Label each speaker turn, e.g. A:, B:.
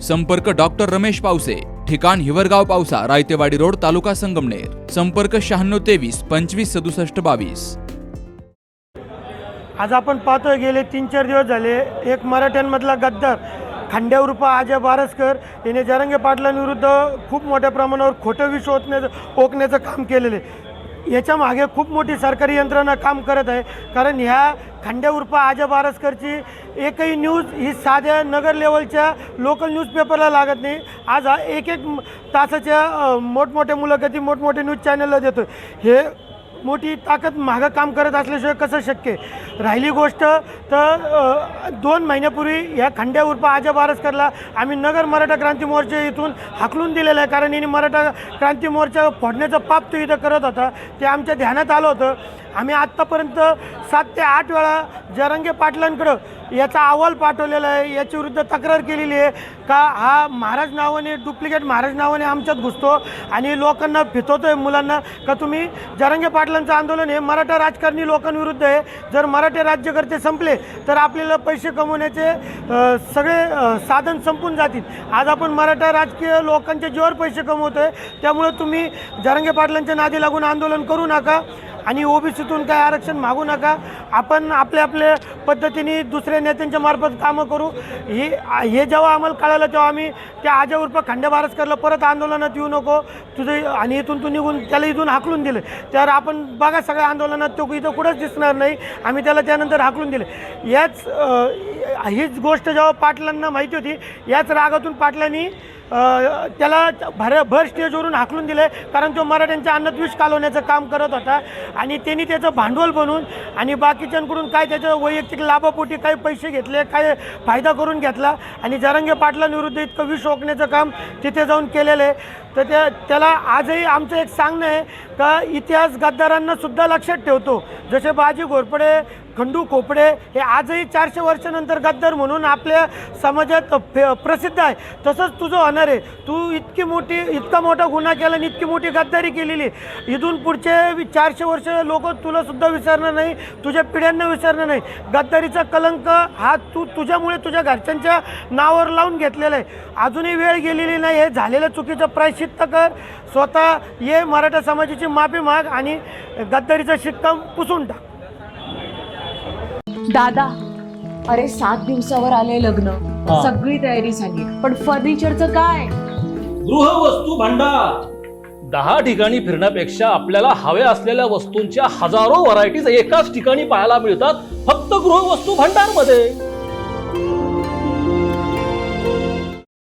A: संपर्क डॉक्टर रमेश पावसे ठिकाण हिवरगाव पावसा रायतेवाडी रोड तालुका संगमनेर. संपर्क शहाण्णव तेवीस पंचवीस सदुसष्ट बावीस.
B: आज आपण पाहतोय गेले तीन चार दिवस झाले एक मराठ्यांमधला गद्दार खांड्यावरूपा उर्फा अजय बारसकर याने जरंगे पाटलांविरुद्ध खूप मोठ्या प्रमाणावर खोटं विष ओतण्याचं ओकण्याचं काम केलेलं आहे. याच्या मागे खूप मोठी सरकारी यंत्रणा काम करत आहे. कारण ह्या खांड्या उर्फा अजय बारसकरची एकही न्यूज ही साध्या नगर लेवलच्या लोकल न्यूजपेपरला लागत नाही. आज हा एक एक तासाच्या मोठमोठ्या मुलाखती मोठमोठे न्यूज चॅनलला देतो हे मोठी ताकद मागं काम करत असल्याशिवाय कसं शक्य राहिली गोष्ट तर दोन महिन्यापूर्वी ह्या खंड्या उर्फा आजा बारसकरला आम्ही नगर मराठा क्रांती मोर्चा इथून हाकलून दिलेलं आहे. कारण यांनी मराठा क्रांती मोर्चा फोडण्याचं पाप तो इथं करत होता. ते आमच्या ध्यानात आलं होतं. आम्ही आत्तापर्यंत सात ते आठ वेळा जरंगे पाटलांकडं याचा अहवाल पाठवलेला आहे. याची विरुद्ध तक्रार केलेली आहे. का हा महाराज नावाने डुप्लिकेट महाराज नावाने आमच्यात घुसतो आणि लोकांना फितवतोय मुलांना. का तुम्ही जरंगे पाटलांचं आंदोलन हे मराठा राजकारणी लोकांविरुद्ध आहे. जर मराठे राज्यकर्ते संपले तर आपल्याला पैसे कमवण्याचे सगळे साधन संपून जातील. आज आपण मराठा राजकीय लोकांच्या जीवावर पैसे कमवतो आहे त्यामुळे तुम्ही जरंगे पाटलांच्या नादी लागून आंदोलन करू नका. आणि ओबीसीतून काय आरक्षण मागू नका. आपण आपल्या आपल्या पद्धतीने दुसऱ्या नेत्यांच्या मार्फत कामं करू. हे हे जेव्हा आम्हाला कळालं तेव्हा आम्ही त्या आजा उर्फ खंड्या करलं परत आंदोलनात येऊ नको. तुझे आणि इथून तू निघून त्याला इथून हाकलून दिलं. तर आपण बघा सगळ्या आंदोलनात तो इथं कुठंच दिसणार नाही. आम्ही त्याला त्यानंतर हाकलून दिलं. याच हीच गोष्ट जेव्हा पाटलांना माहिती होती याच रागातून पाटलांनी त्याला भर भर स्टेजवरून हाकलून दिले कारण तो मराठ्यांच्या अन्नात विष कालवण्याचं काम करत होता. आणि त्यांनी त्याचं भांडवल बनवून आणि बाकीच्यांकडून काय त्याचं वैयक्तिक लाभापोटी काही पैसे घेतले काय फायदा करून घेतला. आणि जरंगे पाटलांविरुद्ध इतकं विष ओकण्याचं काम तिथे जाऊन केलेलं आहे. तर त्या त्याला आजही आमचं एक सांगणं आहे का इतिहास गद्दारांना सुद्धा लक्षात ठेवतो. जसे बाजी घोरपडे खंडू खोपडे हे आजही चारशे वर्षानंतर गद्दार म्हणून आपल्या समाजात फे- प्रसिद्ध आहे. तसंच तुझं होणार आहे. तू इतकी मोठी इतका मोठा गुन्हा केला आणि इतकी मोठी गद्दारी केलेली आहे. इथून पुढचे चारशे वर्ष लोक तुला सुद्धा विसरणार नाही तुझ्या पिढ्यांना विसरणार नाही. गद्दारीचा कलंक हा तू तुझ्यामुळे तुझ्या घरच्यांच्या नावावर लावून घेतलेला आहे. अजूनही वेळ गेलेली नाही हे झालेलं चुकीचं प्रायश्चित्त कर स्वतः ये मराठा समाजाची माफी माग आणि गद्दारीचा शिक्का पुसून टाक.
C: दादा अरे सात दिवसावर आले लग्न. सगळी तयारी झाली. पण फर्निचरचं काय?
D: गृहवस्तू भांडार. दहा ठिकाणी फिरण्यापेक्षा आपल्याला हव्या असलेल्या वस्तूंच्या हजारो व्हरायटीज एकाच ठिकाणी पाहायला मिळतात फक्त गृहवस्तू भांडारमध्ये